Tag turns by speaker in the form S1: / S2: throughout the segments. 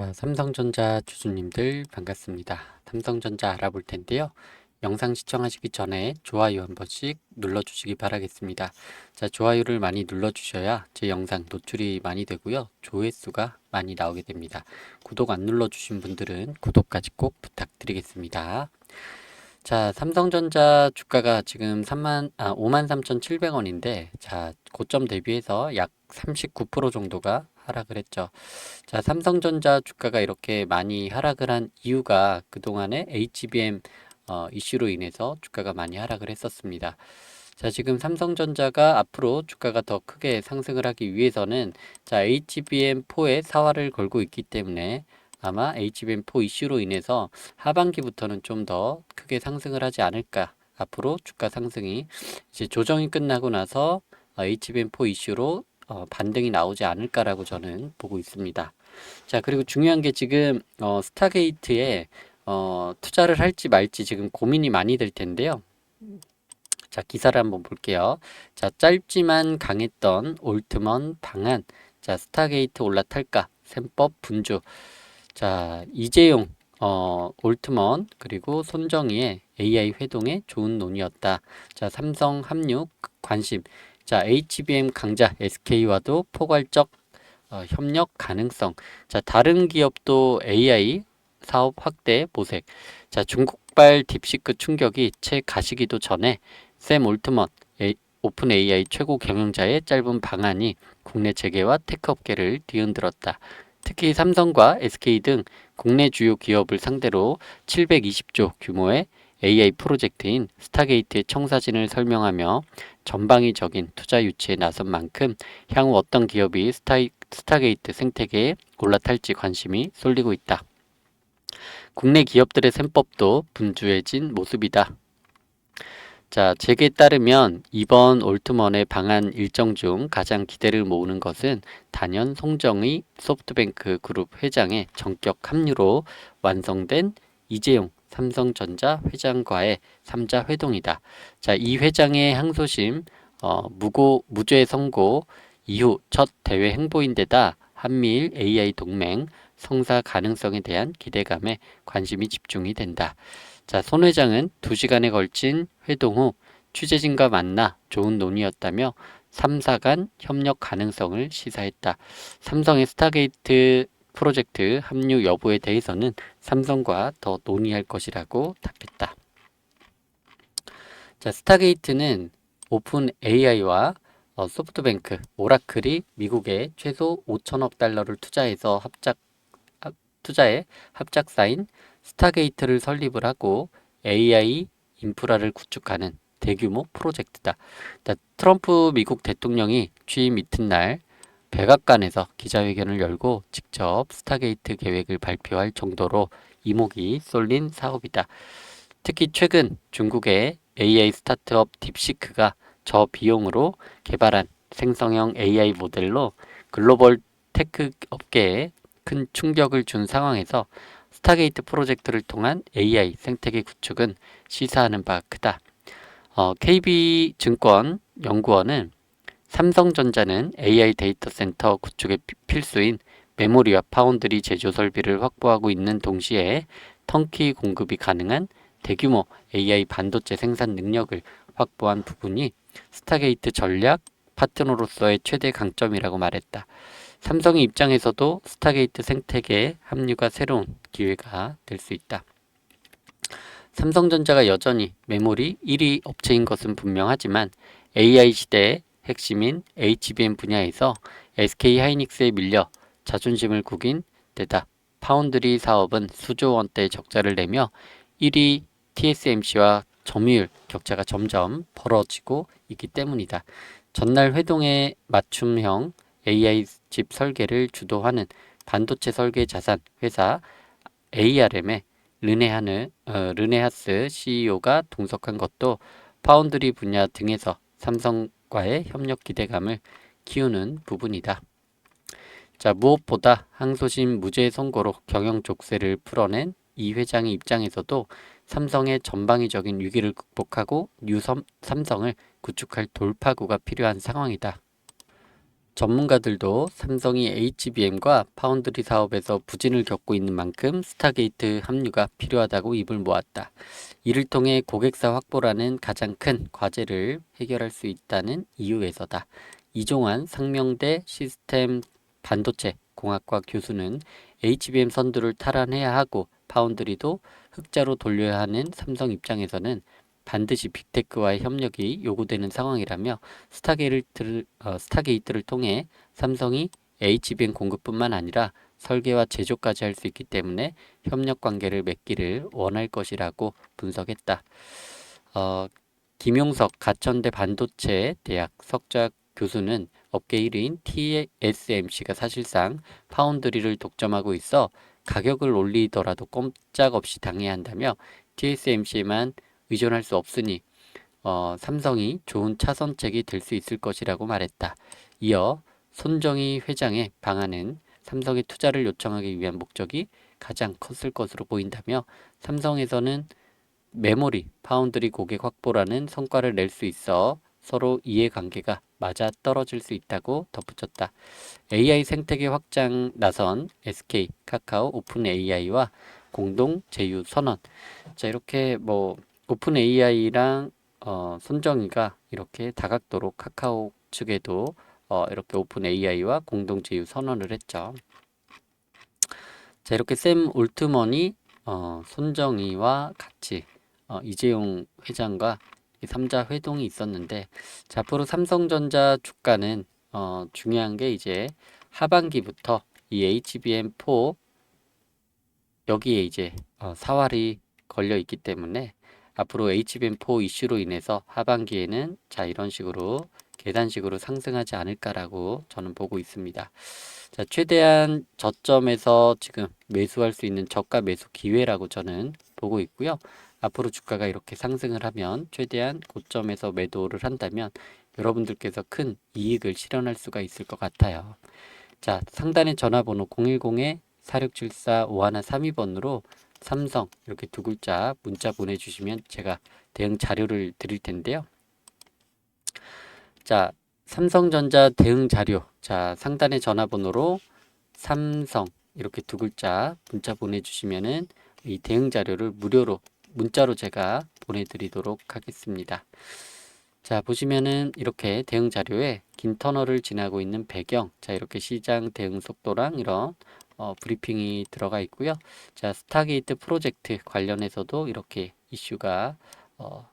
S1: 자, 삼성전자 주주님들 반갑습니다. 삼성전자 알아볼 텐데요. 영상 시청하시기 전에 좋아요 한 번씩 눌러주시기 바라겠습니다. 자, 좋아요를 많이 눌러주셔야 제 영상 노출이 많이 되고요. 조회수가 많이 나오게 됩니다. 구독 안 눌러주신 분들은 구독까지 꼭 부탁드리겠습니다. 자, 삼성전자 주가가 지금 3만, 아, 53,700원인데, 자, 고점 대비해서 약 39% 정도가 하락을 했죠. 자, 삼성전자 주가가 이렇게 많이 하락을 한 이유가 그동안에 HBM 어, 이슈로 인해서 주가가 많이 하락을 했었습니다. 자, 지금 삼성전자가 앞으로 주가가 더 크게 상승을 하기 위해서는 자, HBM4에 사활을 걸고 있기 때문에 아마 HBM4 이슈로 인해서 하반기부터는 좀 더 크게 상승을 하지 않을까. 앞으로 주가 상승이 이제 조정이 끝나고 나서 어, HBM4 이슈로 어, 반등이 나오지 않을까라고 저는 보고 있습니다. 자, 그리고 중요한 게 지금 어, 스타게이트에 어, 투자를 할지 말지 지금 고민이 많이 될 텐데요. 자, 기사를 한번 볼게요. 자, 짧지만 강했던 올트먼 방안. 자, 스타게이트 올라탈까? 셈법 분주. 자, 이재용, 어, 올트먼, 그리고 손정희의 AI 회동에 좋은 논의였다. 자, 삼성 합류 관심. 자, HBM 강자 SK와도 포괄적 어, 협력 가능성. 자, 다른 기업도 AI 사업 확대 모색. 자, 중국발 딥시크 충격이 채 가시기도 전에 샘 올트먼 A, 오픈 AI 최고 경영자의 짧은 방안이 국내 재계와 테크 업계를 뒤흔들었다. 특히 삼성과 SK 등 국내 주요 기업을 상대로 720조 규모의 AI 프로젝트인 스타게이트의 청사진을 설명하며 전방위적인 투자 유치에 나선 만큼 향후 어떤 기업이 스타이, 스타게이트 생태계에 올라탈지 관심이 쏠리고 있다. 국내 기업들의 셈법도 분주해진 모습이다. 자, 제게 따르면 이번 올트먼의 방한 일정 중 가장 기대를 모으는 것은 단연 송정의 소프트뱅크 그룹 회장의 전격 합류로 완성된 이재용 삼성전자 회장과의 3자 회동이다. 자, 이 회장의 항소심 어, 무고 무죄 선고 이후 첫 대외 행보인데다 한미일 AI 동맹 성사 가능성에 대한 기대감에 관심이 집중이 된다. 자, 손 회장은 2시간에 걸친 회동 후 취재진과 만나 좋은 논의였다며 3사 간 협력 가능성을 시사했다. 삼성의 스타게이트 프로젝트 합류 여부에 대해서는 삼성과 더 논의할 것이라고 답했다. 자, 스타게이트는 오픈 AI와 어, 소프트뱅크, 오라클이 미국에 최소 5천억 달러를 투자해서 합작 합, 투자에 합작사인 스타게이트를 설립을 하고 AI 인프라를 구축하는 대규모 프로젝트다. 트럼프 미국 대통령이 취임 이튿날 백악관에서 기자회견을 열고 직접 스타게이트 계획을 발표할 정도로 이목이 쏠린 사업이다. 특히 최근 중국의 AI 스타트업 딥시크가 저 비용으로 개발한 생성형 AI 모델로 글로벌 테크 업계에 큰 충격을 준 상황에서 스타게이트 프로젝트를 통한 AI 생태계 구축은 시사하는 바 크다. 어, KB증권 연구원은 삼성전자는 AI 데이터 센터 구축에 필수인 메모리와 파운드리 제조 설비를 확보하고 있는 동시에 턴키 공급이 가능한 대규모 AI 반도체 생산 능력을 확보한 부분이 스타게이트 전략 파트너로서의 최대 강점이라고 말했다. 삼성의 입장에서도 스타게이트 생태계의 합류가 새로운 기회가 될 수 있다. 삼성전자가 여전히 메모리 1위 업체인 것은 분명하지만 AI 시대의 핵심인 HBM 분야에서 SK 하이닉스에 밀려 자존심을 구긴 데다 파운드리 사업은 수조 원대 적자를 내며 1위 TSMC와 점유율 격차가 점점 벌어지고 있기 때문이다. 전날 회동의 맞춤형 AI 칩 설계를 주도하는 반도체 설계 자산 회사 ARM의 르네하느, 어, 르네하스 CEO가 동석한 것도 파운드리 분야 등에서 삼성 과의 협력 기대감을 키우는 부분이다. 자, 무엇보다 항소심 무죄 선고로 경영 족쇄를 풀어낸 이 회장의 입장에서도 삼성의 전방위적인 위기를 극복하고 뉴 삼성을 구축할 돌파구가 필요한 상황이다. 전문가들도 삼성이 HBM과 파운드리 사업에서 부진을 겪고 있는 만큼 스타게이트 합류가 필요하다고 입을 모았다. 이를 통해 고객사 확보라는 가장 큰 과제를 해결할 수 있다는 이유에서다. 이종환 상명대 시스템 반도체 공학과 교수는 HBM 선두를 탈환해야 하고 파운드리도 흑자로 돌려야 하는 삼성 입장에서는 반드시 빅테크와의 협력이 요구되는 상황이라며 스타게이트를, 어, 스타게이트를 통해 삼성이 HBM 공급뿐만 아니라 설계와 제조까지 할 수 있기 때문에 협력 관계를 맺기를 원할 것이라고 분석했다. 어, 김용석 가천대 반도체 대학 석좌 교수는 업계 1위인 TSMC가 사실상 파운드리를 독점하고 있어 가격을 올리더라도 꼼짝없이 당해야 한다며 TSMC에만 의존할 수 없으니 어, 삼성이 좋은 차선책이 될 수 있을 것이라고 말했다. 이어 손정희 회장의 방안은 삼성의 투자를 요청하기 위한 목적이 가장 컸을 것으로 보인다며 삼성에서는 메모리, 파운드리 고객 확보라는 성과를 낼 수 있어 서로 이해관계가 맞아 떨어질 수 있다고 덧붙였다. AI 생태계 확장 나선 SK, 카카오, 오픈 AI와 공동 제휴 선언. 자, 이렇게 뭐 오픈 AI랑 어, 손정희가 이렇게 다각도로 카카오 측에도 어, 이렇게 오픈 AI와 공동 제휴 선언을 했죠. 자, 이렇게 샘 올트먼이 어, 손정희와 같이 어, 이재용 회장과 이 3자 회동이 있었는데 자, 앞으로 삼성전자 주가는 어, 중요한 게 이제 하반기부터 이 HBM4 여기에 이제 어, 사활이 걸려 있기 때문에 앞으로 HBM4 이슈로 인해서 하반기에는 자 이런 식으로 계단식으로 상승하지 않을까라고 저는 보고 있습니다. 자, 최대한 저점에서 지금 매수할 수 있는 저가 매수 기회라고 저는 보고 있고요. 앞으로 주가가 이렇게 상승을 하면 최대한 고점에서 매도를 한다면 여러분들께서 큰 이익을 실현할 수가 있을 것 같아요. 자, 상단의 전화번호 010-4674-5132번으로 삼성 이렇게 두 글자 문자 보내주시면 제가 대응 자료를 드릴 텐데요. 자, 삼성전자 대응 자료. 자, 상단의 전화번호로 삼성 이렇게 두 글자 문자 보내주시면은 이 대응 자료를 무료로 문자로 제가 보내드리도록 하겠습니다. 자, 보시면은 이렇게 대응 자료에 긴 터널을 지나고 있는 배경, 자, 이렇게 시장 대응 속도랑 이런 어, 브리핑이 들어가 있고요. 자, 스타게이트 프로젝트 관련해서도 이렇게 이슈가 어,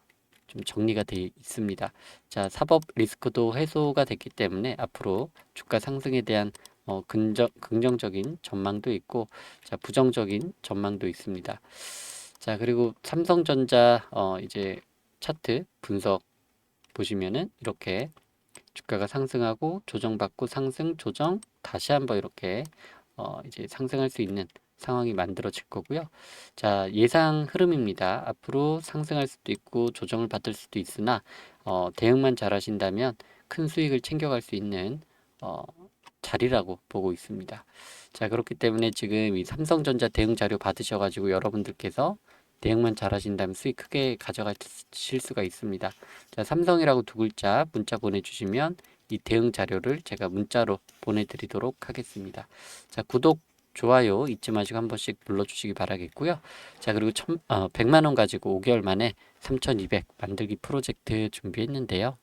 S1: 좀 정리가 되어 있습니다. 자, 사법 리스크도 해소가 됐기 때문에 앞으로 주가 상승에 대한 어, 긍정, 긍정적인 전망도 있고, 자, 부정적인 전망도 있습니다. 자, 그리고 삼성전자 어, 이제 차트 분석 보시면은 이렇게 주가가 상승하고 조정받고 상승 조정 다시 한번 이렇게 어, 이제 상승할 수 있는 상황이 만들어질 거고요. 자, 예상 흐름입니다. 앞으로 상승할 수도 있고 조정을 받을 수도 있으나 어, 대응만 잘 하신다면 큰 수익을 챙겨갈 수 있는 어, 자리라고 보고 있습니다. 자, 그렇기 때문에 지금 이 삼성전자 대응 자료 받으셔가지고 여러분들께서 대응만 잘 하신다면 수익 크게 가져가실 수가 있습니다. 자, 삼성이라고 두 글자 문자 보내주시면 이 대응 자료를 제가 문자로 보내드리도록 하겠습니다. 자, 구독, 좋아요 잊지 마시고 한 번씩 눌러주시기 바라겠고요. 자, 그리고 천, 어, 100만원 가지고 5개월 만에 3200 만들기 프로젝트 준비했는데요.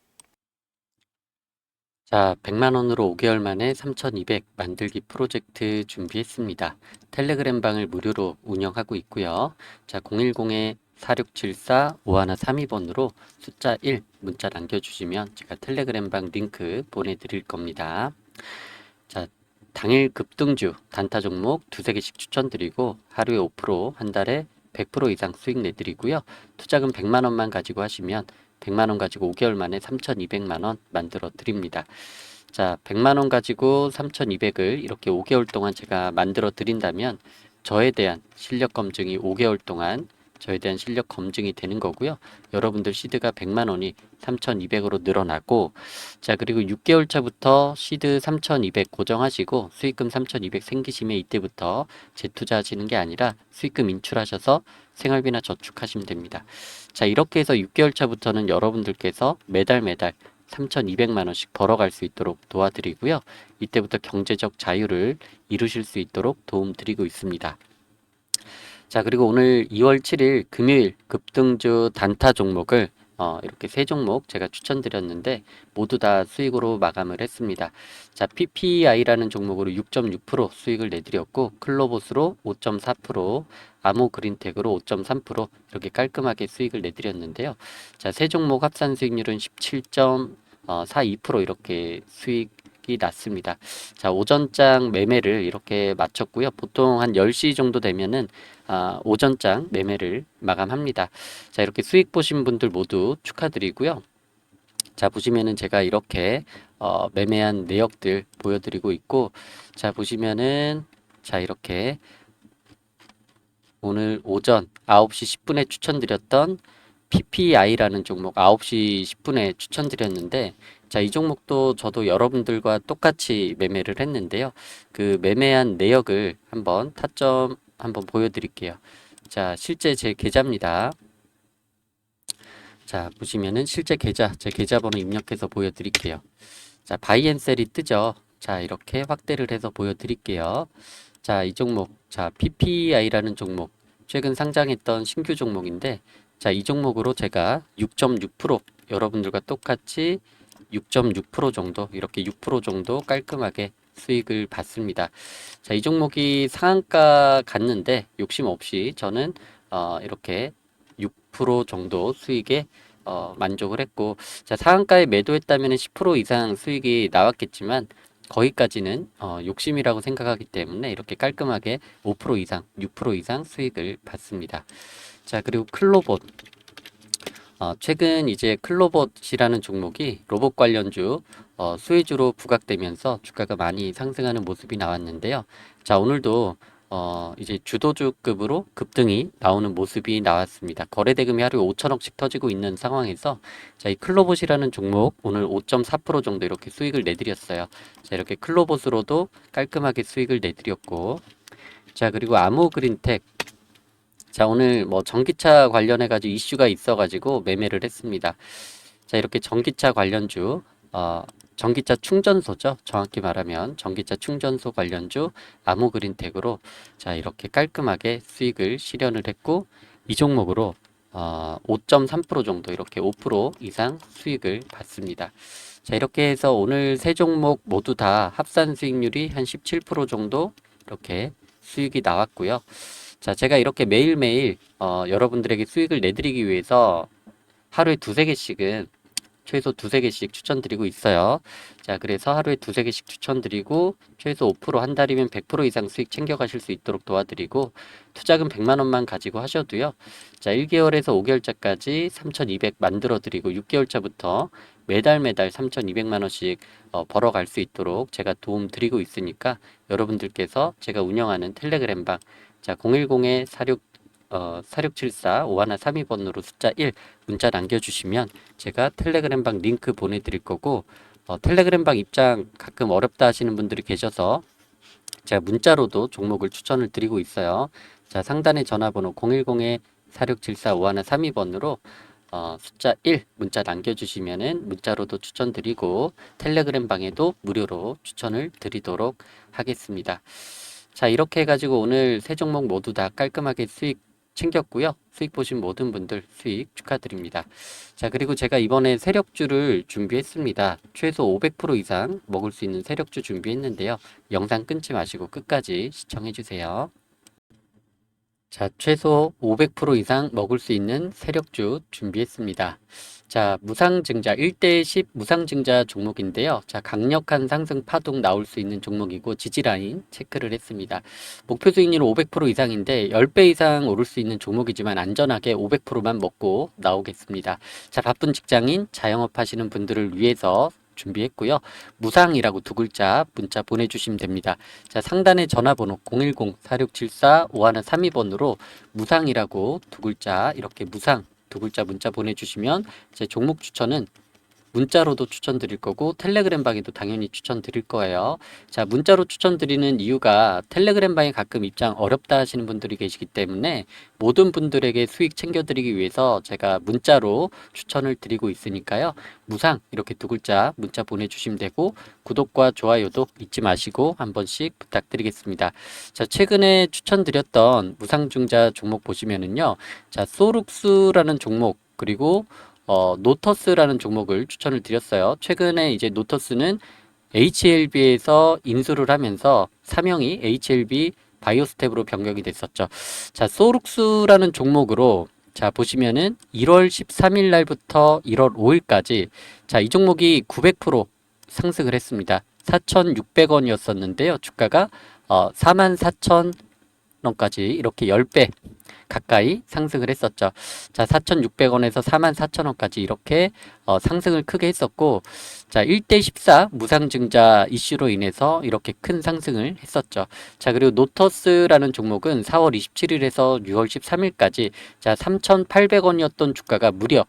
S1: 자, 100만원으로 5개월 만에 3200 만들기 프로젝트 준비했습니다. 텔레그램 방을 무료로 운영하고 있고요. 자, 010에 4674-5132번으로 숫자 1 문자 남겨주시면 제가 텔레그램 방 링크 보내드릴 겁니다. 자, 당일 급등주 단타 종목 두세 개씩 추천드리고 하루에 5%한 달에 100% 이상 수익 내드리고요. 투자금 100만 원만 가지고 하시면 100만 원 가지고 5개월 만에 3,200만 원 만들어 드립니다. 자, 100만 원 가지고 3,200을 이렇게 5개월 동안 제가 만들어 드린다면 저에 대한 실력 검증이 5개월 동안 저에 대한 실력 검증이 되는 거고요. 여러분들 시드가 100만 원이 3,200으로 늘어나고 자 그리고 6개월 차부터 시드 3,200 고정하시고 수익금 3,200 생기시면 이때부터 재투자하시는 게 아니라 수익금 인출하셔서 생활비나 저축하시면 됩니다. 자 이렇게 해서 6개월 차부터는 여러분들께서 매달 매달 3,200만 원씩 벌어갈 수 있도록 도와드리고요. 이때부터 경제적 자유를 이루실 수 있도록 도움드리고 있습니다. 자, 그리고 오늘 2월 7일 금요일 급등주 단타 종목을 어, 이렇게 세 종목 제가 추천드렸는데 모두 다 수익으로 마감을 했습니다. 자, PPI라는 종목으로 6.6% 수익을 내드렸고 클로보스로 5.4%, 아모 그린텍으로 5.3% 이렇게 깔끔하게 수익을 내드렸는데요. 자, 세 종목 합산 수익률은 17.42% 이렇게 수익 이 났습니다. 자, 오전장 매매를 이렇게 마쳤고요. 보통 한 10시 정도 되면은 아, 오전장 매매를 마감합니다. 자, 이렇게 수익 보신 분들 모두 축하드리고요. 자, 보시면은 제가 이렇게 어, 매매한 내역들 보여드리고 있고, 자, 보시면은 자, 이렇게 오늘 오전 9시 10분에 추천드렸던 PPI라는 종목 9시 10분에 추천드렸는데, 자, 이 종목도 저도 여러분들과 똑같이 매매를 했는데요. 그 매매한 내역을 한번 타점 한번 보여드릴게요. 자, 실제 제 계좌입니다. 자, 보시면은 실제 계좌, 제 계좌번호 입력해서 보여드릴게요. 자, 바이앤셀이 뜨죠. 자, 이렇게 확대를 해서 보여드릴게요. 자, 이 종목, 자, PPI라는 종목, 최근 상장했던 신규 종목인데, 자, 이 종목으로 제가 6.6% 여러분들과 똑같이 6.6% 정도, 이렇게 6% 정도 깔끔하게 수익을 받습니다. 자, 이 종목이 상한가 갔는데 욕심 없이 저는 어, 이렇게 6% 정도 수익에 어, 만족을 했고, 자, 상한가에 매도했다면 10% 이상 수익이 나왔겠지만, 거기까지는 어, 욕심이라고 생각하기 때문에 이렇게 깔끔하게 5% 이상, 6% 이상 수익을 받습니다. 자, 그리고 클로봇. 어, 최근 이제 클로봇이라는 종목이 로봇 관련주 어, 수혜주로 부각되면서 주가가 많이 상승하는 모습이 나왔는데요. 자, 오늘도 어, 이제 주도주급으로 급등이 나오는 모습이 나왔습니다. 거래 대금이 하루에 5천억씩 터지고 있는 상황에서 자, 이 클로봇이라는 종목 오늘 5.4% 정도 이렇게 수익을 내드렸어요. 자, 이렇게 클로봇으로도 깔끔하게 수익을 내드렸고 자, 그리고 아모그린텍 자, 오늘 뭐 전기차 관련해 가지고 이슈가 있어 가지고 매매를 했습니다. 자, 이렇게 전기차 관련주 어, 전기차 충전소죠. 정확히 말하면 전기차 충전소 관련주 아모그린텍으로 자 이렇게 깔끔하게 수익을 실현을 했고 이 종목으로 어, 5.3% 정도 이렇게 5% 이상 수익을 받습니다. 자 이렇게 해서 오늘 세 종목 모두 다 합산 수익률이 한 17% 정도 이렇게 수익이 나왔고요. 자 제가 이렇게 매일매일 어, 여러분들에게 수익을 내드리기 위해서 하루에 두세 개씩은 최소 두세 개씩 추천드리고 있어요. 자, 그래서 하루에 두세 개씩 추천드리고 최소 5%한 달이면 100% 이상 수익 챙겨가실 수 있도록 도와드리고 투자금 100만 원만 가지고 하셔도요. 자, 1개월에서 5개월차까지 3,200 만들어 드리고 6개월차부터 매달 매달 3,200만 원씩 어, 벌어갈 수 있도록 제가 도움 드리고 있으니까 여러분들께서 제가 운영하는 텔레그램 방 자, 010에 46 어, 4674 5132번으로 숫자 1 문자 남겨주시면 제가 텔레그램방 링크 보내드릴 거고 어, 텔레그램방 입장 가끔 어렵다 하시는 분들이 계셔서 제가 문자로도 종목을 추천을 드리고 있어요. 자 상단에 전화번호 010에 4674 5132번으로 어, 숫자 1 문자 남겨주시면은 문자로도 추천드리고 텔레그램 방에도 무료로 추천을 드리도록 하겠습니다. 자 이렇게 해가지고 오늘 세 종목 모두 다 깔끔하게 수익 챙겼고요. 수익 보신 모든 분들 수익 축하드립니다. 자, 그리고 제가 이번에 세력주를 준비했습니다. 최소 500% 이상 먹을 수 있는 세력주 준비했는데요. 영상 끊지 마시고 끝까지 시청해 주세요. 자, 최소 500% 이상 먹을 수 있는 세력주 준비했습니다. 자, 무상증자 1대10 무상증자 종목인데요. 자, 강력한 상승 파동 나올 수 있는 종목이고 지지라인 체크를 했습니다. 목표 수익률은 500% 이상인데 10배 이상 오를 수 있는 종목이지만 안전하게 500%만 먹고 나오겠습니다. 자, 바쁜 직장인 자영업 하시는 분들을 위해서 준비했고요. 무상이라고 두 글자 문자 보내주시면 됩니다. 자, 상단에 전화번호 010-4674-5132번으로 무상이라고 두 글자 이렇게 무상 두 글자 문자 보내주시면 제 종목 추천은 문자로도 추천드릴 거고 텔레그램 방에도 당연히 추천드릴 거예요. 자, 문자로 추천드리는 이유가 텔레그램 방에 가끔 입장 어렵다 하시는 분들이 계시기 때문에 모든 분들에게 수익 챙겨드리기 위해서 제가 문자로 추천을 드리고 있으니까요. 무상 이렇게 두 글자 문자 보내주시면 되고 구독과 좋아요도 잊지 마시고 한 번씩 부탁드리겠습니다. 자, 최근에 추천드렸던 무상중자 종목 보시면은요. 자, 소룩스라는 종목 그리고 어, 노터스라는 종목을 추천을 드렸어요. 최근에 이제 노터스는 HLB에서 인수를 하면서 사명이 HLB 바이오스텝으로 변경이 됐었죠. 자, 소룩스라는 종목으로 자, 보시면은 1월 13일 날부터 1월 5일까지 자, 이 종목이 900% 상승을 했습니다. 4,600원이었었는데요. 주가가 어, 44,000 원까지 이렇게 10배 가까이 상승을 했었죠. 자, 4,600원에서 44,000원까지 이렇게 어, 상승을 크게 했었고, 자, 1대 14 무상증자 이슈로 인해서 이렇게 큰 상승을 했었죠. 자, 그리고 노터스라는 종목은 4월 27일에서 6월 13일까지 자, 3,800원이었던 주가가 무려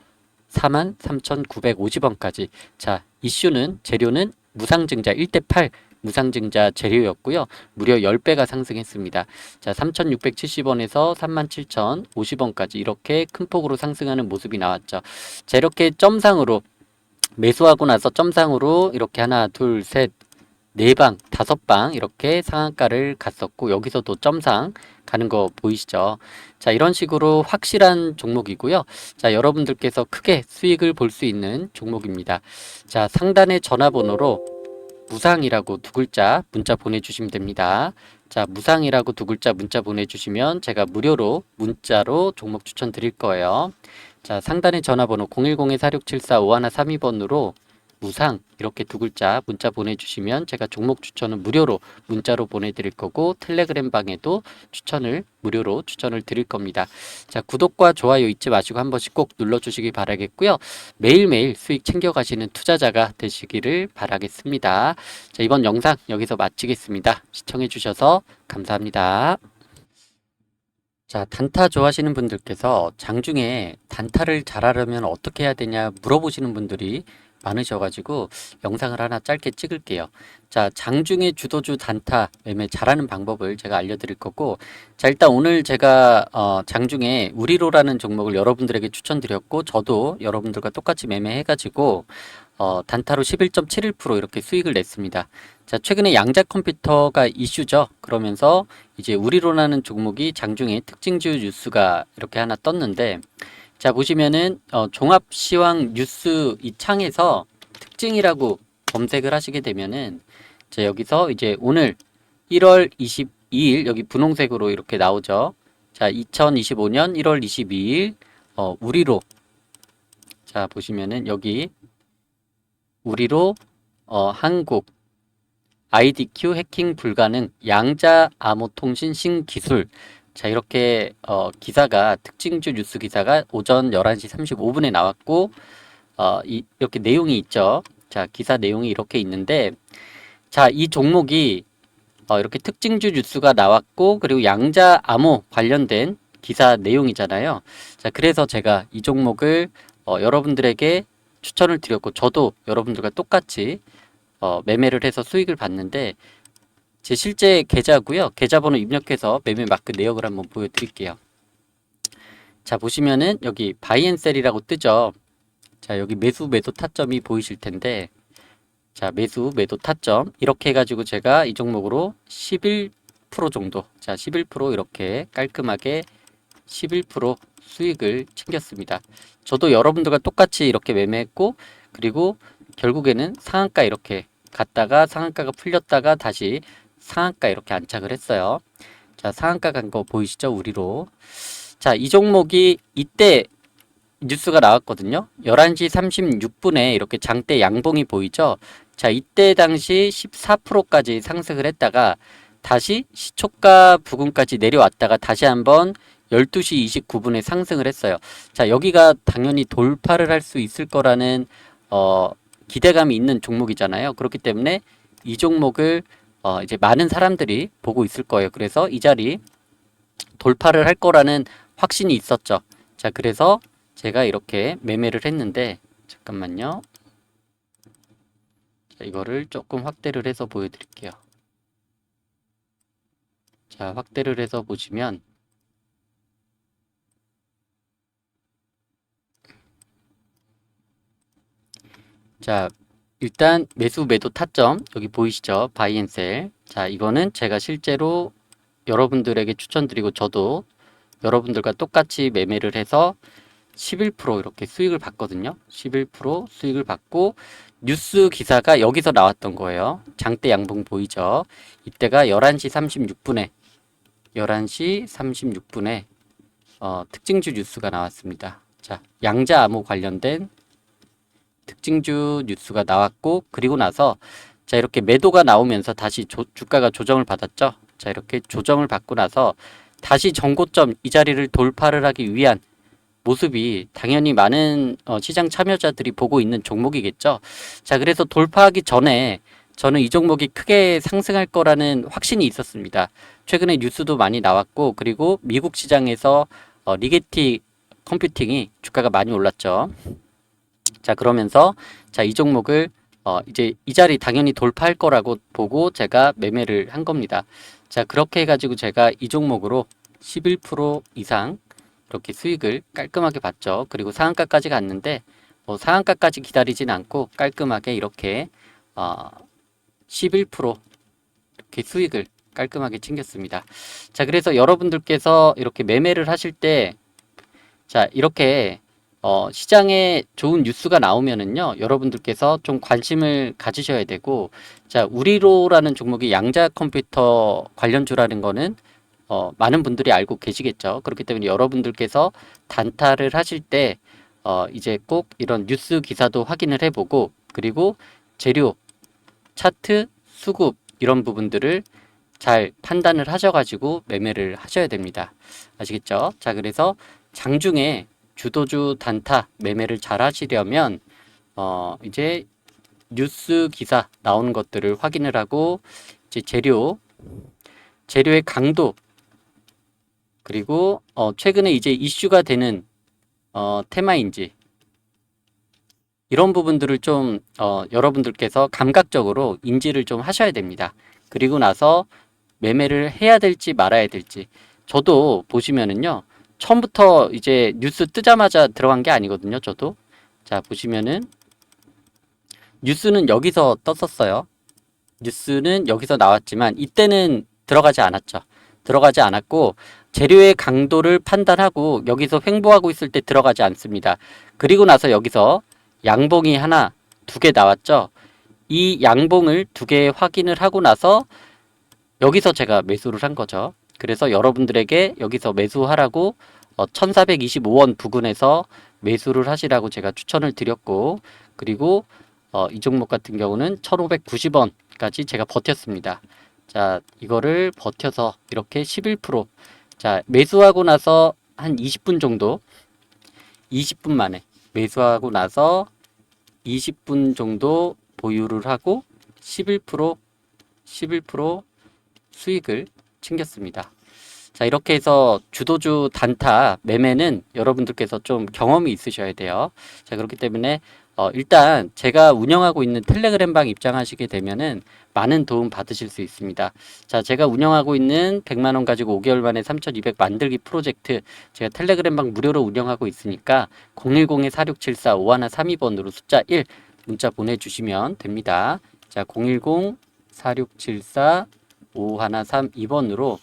S1: 43,950원까지. 자, 이슈는 재료는 무상증자 1대 8 무상증자 재료였고요. 무려 10배가 상승했습니다. 자, 3,670원에서 37,050원까지 이렇게 큰 폭으로 상승하는 모습이 나왔죠. 자, 이렇게 점상으로 매수하고 나서 점상으로 이렇게 하나, 둘, 셋, 네 방, 다섯 방 이렇게 상한가를 갔었고 여기서도 점상 가는 거 보이시죠? 자, 이런 식으로 확실한 종목이고요. 자, 여러분들께서 크게 수익을 볼 수 있는 종목입니다. 자, 상단의 전화번호로 무상이라고 두 글자 문자 보내주시면 됩니다. 자, 무상이라고 두 글자 문자 보내주시면 제가 무료로 문자로 종목 추천 드릴 거예요. 자, 상단의 전화번호 010-4674-5132번으로 무상 이렇게 두 글자 문자 보내주시면 제가 종목 추천은 무료로 문자로 보내드릴 거고 텔레그램 방에도 추천을 무료로 추천을 드릴 겁니다. 자 구독과 좋아요 잊지 마시고 한 번씩 꼭 눌러주시기 바라겠고요. 매일매일 수익 챙겨가시는 투자자가 되시기를 바라겠습니다. 자 이번 영상 여기서 마치겠습니다. 시청해주셔서 감사합니다. 자, 단타 좋아하시는 분들께서 장중에 단타를 잘하려면 어떻게 해야 되냐 물어보시는 분들이 많으셔가지고 영상을 하나 짧게 찍을게요. 자, 장중에 주도주 단타 매매 잘하는 방법을 제가 알려드릴 거고, 자, 일단 오늘 제가 어, 장중에 우리로라는 종목을 여러분들에게 추천드렸고, 저도 여러분들과 똑같이 매매해가지고 어, 단타로 11.71% 이렇게 수익을 냈습니다. 자, 최근에 양자 컴퓨터가 이슈죠. 그러면서 이제 우리로라는 종목이 장중에 특징주 뉴스가 이렇게 하나 떴는데, 자, 보시면은 어, 종합시황 뉴스 이 창에서 특징이라고 검색을 하시게 되면은 자, 여기서 이제 오늘 1월 22일 여기 분홍색으로 이렇게 나오죠. 자, 2025년 1월 22일 어, 우리로 자, 보시면은 여기 우리로 어, 한국 IDQ 해킹 불가능 양자 암호 통신 신기술 자, 이렇게 어, 기사가 특징주 뉴스 기사가 오전 11시 35분에 나왔고 어, 이, 이렇게 내용이 있죠. 자, 기사 내용이 이렇게 있는데 자, 이 종목이 어, 이렇게 특징주 뉴스가 나왔고 그리고 양자 암호 관련된 기사 내용이잖아요. 자, 그래서 제가 이 종목을 어, 여러분들에게 추천을 드렸고 저도 여러분들과 똑같이 어, 매매를 해서 수익을 봤는데 제 실제 계좌고요. 계좌번호 입력해서 매매 마크 내역을 한번 보여드릴게요. 자 보시면은 여기 바이앤셀이라고 뜨죠. 자 여기 매수 매도 타점이 보이실 텐데 자 매수 매도 타점 이렇게 해가지고 제가 이 종목으로 11% 정도 자 11% 이렇게 깔끔하게 11% 수익을 챙겼습니다. 저도 여러분들과 똑같이 이렇게 매매했고 그리고 결국에는 상한가 이렇게 갔다가 상한가가 풀렸다가 다시 상한가 이렇게 안착을 했어요. 자, 상한가 간 거 보이시죠? 우리로. 자, 이 종목이 이때 뉴스가 나왔거든요. 11시 36분에 이렇게 장대 양봉이 보이죠? 자, 이때 당시 14%까지 상승을 했다가 다시 시초가 부근까지 내려왔다가 다시 한번 12시 29분에 상승을 했어요. 자, 여기가 당연히 돌파를 할 수 있을 거라는 어, 기대감이 있는 종목이잖아요. 그렇기 때문에 이 종목을 어, 이제 많은 사람들이 보고 있을 거예요. 그래서 이 자리 돌파를 할 거라는 확신이 있었죠. 자, 그래서 제가 이렇게 매매를 했는데, 잠깐만요. 자, 이거를 조금 확대를 해서 보여드릴게요. 자, 확대를 해서 보시면 자, 일단 매수 매도 타점 여기 보이시죠? 바이앤셀. 자, 이거는 제가 실제로 여러분들에게 추천드리고 저도 여러분들과 똑같이 매매를 해서 11% 이렇게 수익을 봤거든요. 11% 수익을 받고 뉴스 기사가 여기서 나왔던 거예요. 장대 양봉 보이죠? 이때가 11시 36분에 11시 36분에 어, 특징주 뉴스가 나왔습니다. 자, 양자 암호 관련된 특징주 뉴스가 나왔고 그리고 나서 자 이렇게 매도가 나오면서 다시 조, 주가가 조정을 받았죠. 자 이렇게 조정을 받고 나서 다시 정고점 이 자리를 돌파를 하기 위한 모습이 당연히 많은 어, 시장 참여자들이 보고 있는 종목이겠죠. 자 그래서 돌파하기 전에 저는 이 종목이 크게 상승할 거라는 확신이 있었습니다. 최근에 뉴스도 많이 나왔고 그리고 미국 시장에서 어, 리게티 컴퓨팅이 주가가 많이 올랐죠. 자 그러면서 자 이 종목을 어 이제 이 자리 당연히 돌파할 거라고 보고 제가 매매를 한 겁니다. 자 그렇게 해가지고 제가 이 종목으로 11% 이상 이렇게 수익을 깔끔하게 봤죠. 그리고 상한가까지 갔는데 뭐 상한가까지 기다리진 않고 깔끔하게 이렇게 어 11% 이렇게 수익을 깔끔하게 챙겼습니다. 자 그래서 여러분들께서 이렇게 매매를 하실 때 자 이렇게 어, 시장에 좋은 뉴스가 나오면은요, 여러분들께서 좀 관심을 가지셔야 되고, 자, 우리로라는 종목이 양자 컴퓨터 관련주라는 거는, 어, 많은 분들이 알고 계시겠죠. 그렇기 때문에 여러분들께서 단타를 하실 때, 어, 이제 꼭 이런 뉴스 기사도 확인을 해보고, 그리고 재료, 차트, 수급, 이런 부분들을 잘 판단을 하셔가지고 매매를 하셔야 됩니다. 아시겠죠? 자, 그래서 장중에 주도주 단타 매매를 잘 하시려면 어 이제 뉴스 기사 나오는 것들을 확인을 하고 이제 재료 재료의 강도 그리고 어 최근에 이제 이슈가 되는 어 테마인지 이런 부분들을 좀 어, 여러분들께서 감각적으로 인지를 좀 하셔야 됩니다. 그리고 나서 매매를 해야 될지 말아야 될지 저도 보시면은요 처음부터 이제 뉴스 뜨자마자 들어간 게 아니거든요. 저도 자 보시면은 뉴스는 여기서 떴었어요. 뉴스는 여기서 나왔지만 이때는 들어가지 않았죠. 들어가지 않았고 재료의 강도를 판단하고 여기서 횡보하고 있을 때 들어가지 않습니다. 그리고 나서 여기서 양봉이 하나, 두 개 나왔죠. 이 양봉을 두 개 확인을 하고 나서 여기서 제가 매수를 한 거죠. 그래서 여러분들에게 여기서 매수하라고 어, 1425원 부근에서 매수를 하시라고 제가 추천을 드렸고 그리고 어, 이 종목 같은 경우는 1590원까지 제가 버텼습니다. 자, 이거를 버텨서 이렇게 11% 자, 매수하고 나서 한 20분 정도 20분 만에 매수하고 나서 20분 정도 보유를 하고 11% 11% 수익을 챙겼습니다. 자, 이렇게 해서 주도주 단타 매매는 여러분들께서 좀 경험이 있으셔야 돼요. 자, 그렇기 때문에 어, 일단 제가 운영하고 있는 텔레그램 방 입장하시게 되면은 많은 도움 받으실 수 있습니다. 자, 제가 운영하고 있는 100만 원 가지고 5개월 만에 3,200 만들기 프로젝트 제가 텔레그램 방 무료로 운영하고 있으니까 010-4674-5132번으로 숫자 1 문자 보내 주시면 됩니다. 자, 010-4674-5132번으로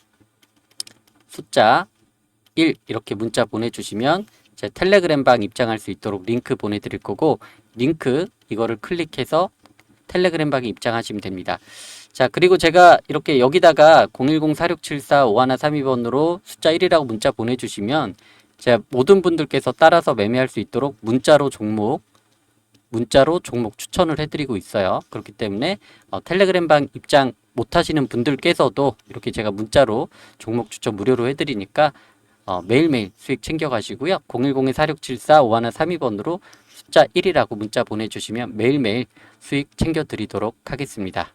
S1: 숫자 1 이렇게 문자 보내주시면 제 텔레그램방 입장할 수 있도록 링크 보내드릴 거고 링크 이거를 클릭해서 텔레그램방에 입장하시면 됩니다. 자 그리고 제가 이렇게 여기다가 010-4674-5132번으로 숫자 1이라고 문자 보내주시면 제가 모든 분들께서 따라서 매매할 수 있도록 문자로 종목 문자로 종목 추천을 해드리고 있어요. 그렇기 때문에 어, 텔레그램방 입장 못하시는 분들께서도 이렇게 제가 문자로 종목 추천 무료로 해드리니까 어, 매일매일 수익 챙겨가시고요. 010-4674-5132번으로 숫자 1이라고 문자 보내주시면 매일매일 수익 챙겨드리도록 하겠습니다.